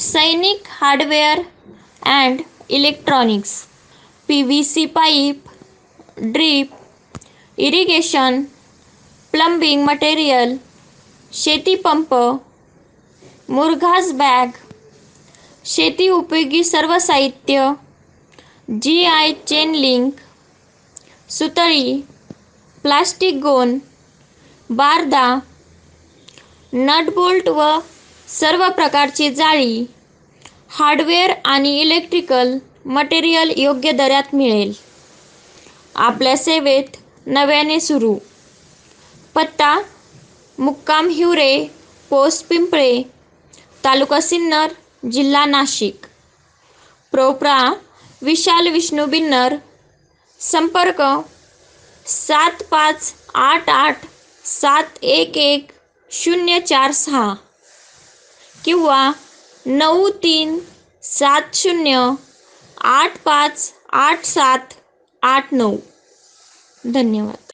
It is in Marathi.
Sainik hardware and electronics P V C pipe drip irrigation plumbing material शेतीपंप मुरघास बॅग शेती उपयोगी सर्व साहित्य जी आय चेन लिंक सुतळी प्लास्टिक गोन बारदा नटबोल्ट व सर्व प्रकारची जाळी हार्डवेअर आणि इलेक्ट्रिकल मटेरियल योग्य दरात मिळेल. आपल्या सेवेत नव्याने सुरू. पत्ता मुक्काम हिवरे पोस्ट पिंपळे तालुका सिन्नर जिल्हा नाशिक. प्रोप्रा विशाल विष्णू बिन्नर. संपर्क सात पाच आठ आठ सात एक एक शून्य चार सहा. किंवा नऊ तीन सात शून्य आठ पाच आठ सात आठ नऊ. धन्यवाद.